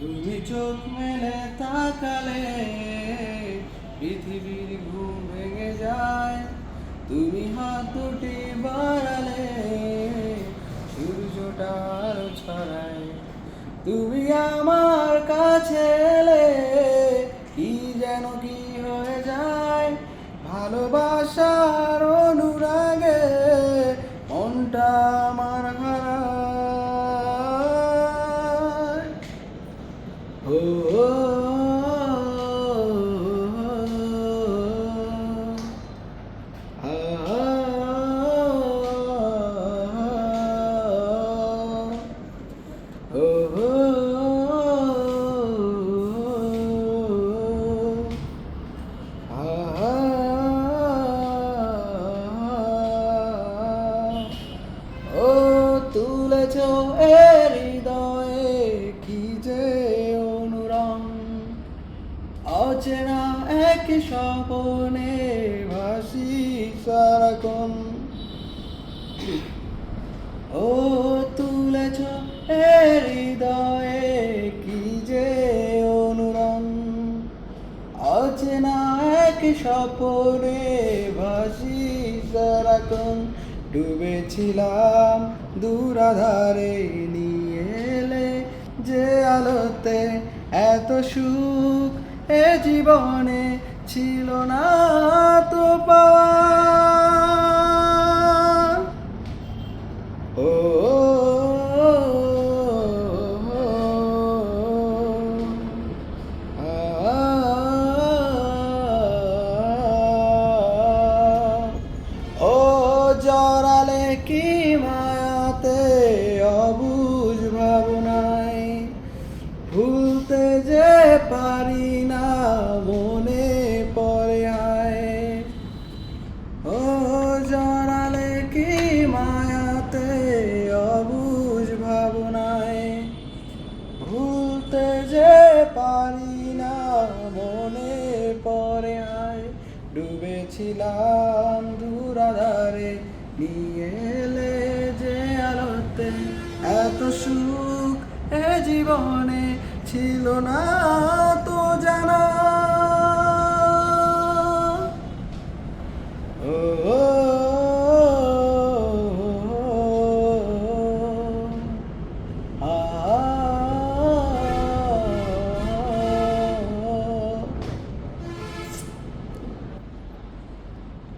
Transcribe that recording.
তুমি চোখ মেলে তাকালে পৃথিবীর ঘুম ভেঙে যায়। তুমি হাত দুটি বাড়ালে, সূর্যটা আলো ছড়ায়। তুমি আমার কাছে এলে, কি যেন কি হয়ে যায়। ভালোবাসার হৃদয়ে কি যে অনুরম? অচেনা এক স্বপনে ভাসি সারাক্ষণ। ও তুলেছ হৃদয়ে কি যে অনুরম? অচেনা এক স্বপনে ভাসি সারাক্ষণ। ডুবেছিলাম দূরাধারে নিয়ে এলে যে আলোতে এত সুখ এ জীবনে ছিল না তো পাওয়া ও জড়ালে কি মায়াতে ভুলতে যে পারি না, মনে পরে আয়। ডুবেছিলাম দূরাধারে নিয়ে এলে যে আলোতে। এত সুখ এ জীবনে ছিল না।